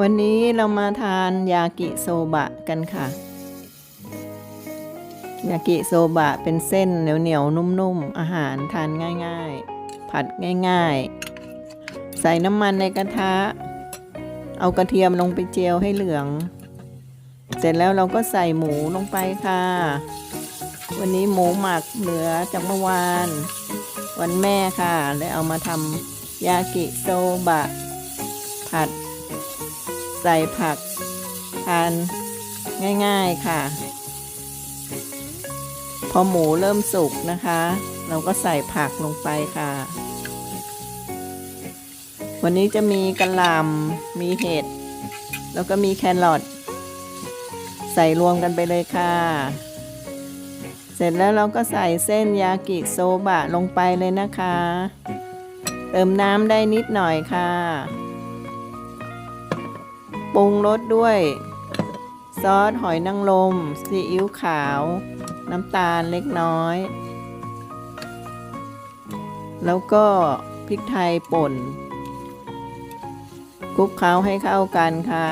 วันนี้เรามาทานยากิโซบะกันค่ะ ยากิโซบะเป็นเส้นเหนียวๆ นุ่มๆ อาหารทานง่ายๆ ผัดง่ายๆ ใส่น้ำมันในกระทะ เอากระเทียมลงไปเจียวให้เหลือง เสร็จแล้วเราก็ใส่หมูลงไปค่ะ วันนี้หมูหมักเหลือจากเมื่อวาน วันแม่ค่ะเลยเอามาทำยากิโซบะ ผัด ใส่ผักทานง่ายๆค่ะ พอหมูเริ่มสุกนะคะ เราก็ใส่ผักลงไปค่ะ วันนี้จะมีกระหล่ำมีเห็ด แล้วก็มีแครอทใส่รวมกันไปเลยค่ะ เสร็จแล้วเราก็ใส่เส้นยากิโซบะลงไปเลยนะคะ เติมน้ำได้นิดหน่อยค่ะ ปรุงรสด้วย ซอสหอยนางรมซีอิ๊วขาว น้ำตาลเล็กน้อย แล้วก็พริกไทยป่นคลุกเคล้าให้เข้ากันค่ะ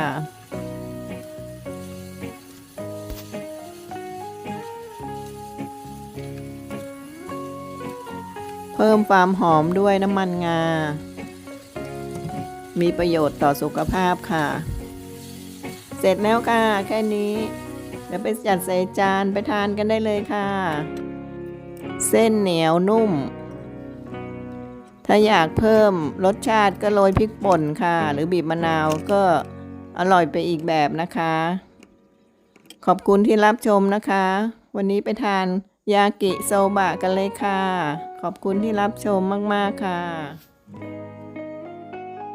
เพิ่มความหอมด้วยน้ำมันงา มีประโยชน์ต่อสุขภาพค่ะ เสร็จแล้วค่ะ แค่นี้ เดี๋ยวไปจัดใส่จานไปทานกันได้เลยค่ะ เส้นเหนียวนุ่ม ถ้าอยากเพิ่มรสชาติก็โรยพริกป่นค่ะ หรือบีบมะนาวก็อร่อยไปอีกแบบนะคะ ขอบคุณที่รับชมนะคะ วันนี้ไปทานยากิโซบะกันเลยค่ะ ขอบคุณที่รับชมมาก ๆ ค่ะ